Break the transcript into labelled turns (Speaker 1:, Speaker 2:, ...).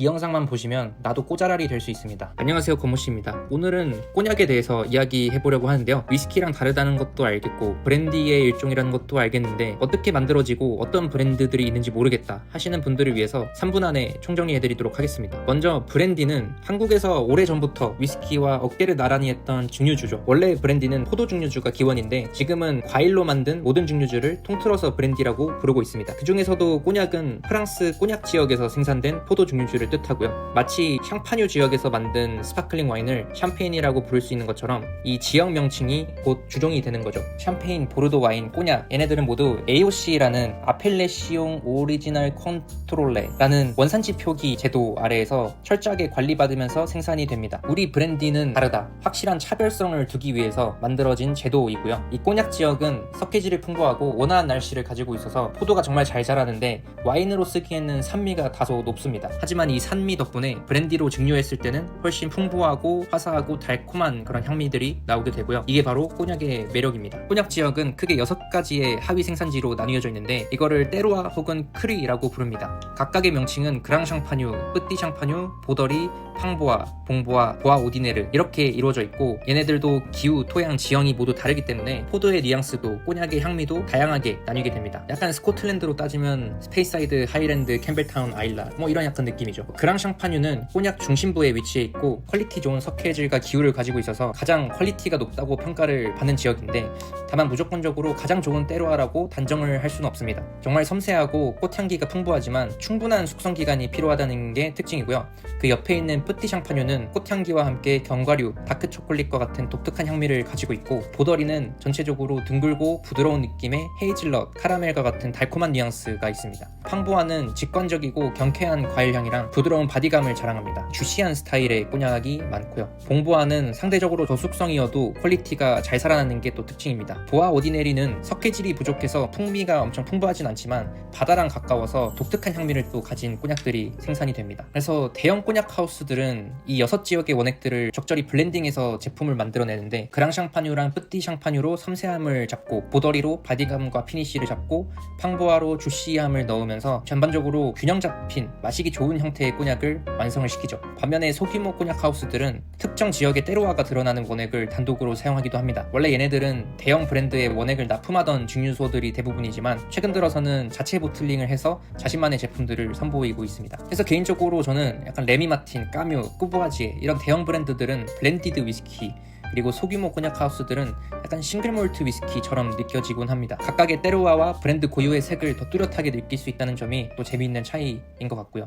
Speaker 1: 이 영상만 보시면 나도 꼬자랄이 될 수 있습니다. 안녕하세요 고모씨입니다. 오늘은 꼬냑에 대해서 이야기해 보려고 하는데요. 위스키랑 다르다는 것도 알겠고 브랜디의 일종이라는 것도 알겠는데 어떻게 만들어지고 어떤 브랜드들이 있는지 모르겠다 하시는 분들을 위해서 3분 안에 총정리해 드리도록 하겠습니다. 먼저 브랜디는 한국에서 오래전부터 위스키와 어깨를 나란히 했던 증류주죠. 원래 브랜디는 포도 증류주가 기원인데 지금은 과일로 만든 모든 증류주를 통틀어서 브랜디라고 부르고 있습니다. 그 중에서도 꼬냑은 프랑스 꼬냑 지역에서 생산된 포도 증류주를 뜻하고요. 마치 샹파뉴 지역에서 만든 스파클링 와인을 샴페인이라고 부를 수 있는 것처럼 이 지역 명칭이 곧 주종이 되는 거죠. 샴페인, 보르도 와인, 꼬냑 얘네들은 모두 AOC라는 아펠레시옹 오리지널 컨트롤레라는 원산지 표기 제도 아래에서 철저하게 관리받으면서 생산이 됩니다. 우리 브랜디는 다르다. 확실한 차별성을 두기 위해서 만들어진 제도이고요. 이 꼬냑 지역은 석회질이 풍부하고 온화한 날씨를 가지고 있어서 포도가 정말 잘 자라는데 와인으로 쓰기에는 산미가 다소 높습니다. 하지만 이 산미 덕분에 브랜디로 증류했을 때는 훨씬 풍부하고 화사하고 달콤한 그런 향미들이 나오게 되고요. 이게 바로 꼬냑의 매력입니다. 꼬냑 지역은 크게 6가지의 하위 생산지로 나뉘어져 있는데 이거를 때로와 혹은 크리라고 부릅니다. 각각의 명칭은 그랑샹파뉴, 뿌띠샹파뉴, 보더리, 팡보아, 봉보아, 보아 오디네르 이렇게 이루어져 있고 얘네들도 기후, 토양, 지형이 모두 다르기 때문에 포도의 뉘앙스도 꼬냑의 향미도 다양하게 나뉘게 됩니다. 약간 스코틀랜드로 따지면 스페이사이드, 하이랜드, 캠벨타운, 아일라 뭐 이런 약간 느낌이죠. 그랑샹파뉴는 꼬냑 중심부에 위치해 있고 퀄리티 좋은 석회질과 기후를 가지고 있어서 가장 퀄리티가 높다고 평가를 받는 지역인데 다만 무조건적으로 가장 좋은 때로아라고 단정을 할 수는 없습니다. 정말 섬세하고 꽃향기가 풍부하지만 충분한 숙성 기간이 필요하다는 게 특징이고요. 그 옆에 있는 뿌띠 샹파뉴는 꽃향기와 함께 견과류, 다크 초콜릿과 같은 독특한 향미를 가지고 있고 보더리는 전체적으로 둥글고 부드러운 느낌의 헤이즐넛, 카라멜과 같은 달콤한 뉘앙스가 있습니다. 팡보아는 직관적이고 경쾌한 과일 향이랑 부드러운 바디감을 자랑합니다. 주시한 스타일의 꼬냑이 많고요. 봉보아는 상대적으로 저숙성이어도 퀄리티가 잘 살아나는 게 또 특징입니다. 보아 오디네리는 석회질이 부족해서 풍미가 엄청 풍부하진 않지만 바다랑 가까워서 독특한 향미를 또 가진 꼬냑들이 생산이 됩니다. 그래서 대형 꼬냑 하우스들은 이 여섯 지역의 원액들을 적절히 블렌딩해서 제품을 만들어내는데 그랑 샹파뉴랑 뿌띠 샹파뉴로 섬세함을 잡고 보더리로 바디감과 피니쉬를 잡고 팡보아로 주시함을 넣으면서 전반적으로 균형 잡힌 마시기 좋은 형태의 꼬냑을 완성을 시키죠. 반면에 소규모 꼬냑 하우스들은 특정 지역의 때로화가 드러나는 원액을 단독으로 사용하기도 합니다. 원래 얘네들은 대형 브랜드의 원액을 납품하던 증류소들이 대부분이지만 최근 들어서는 자체 보틀링을 해서 자신만의 제품 들을 선보이고 있습니다. 그래서 개인적으로 저는 약간 레미마틴, 까뮤, 꾸보아지에 이런 대형 브랜드들은 블렌디드 위스키 그리고 소규모 꼬냑 하우스들은 약간 싱글몰트 위스키처럼 느껴지곤 합니다. 각각의 때로와와 브랜드 고유의 색을 더 뚜렷하게 느낄 수 있다는 점이 또 재미있는 차이인 것 같고요.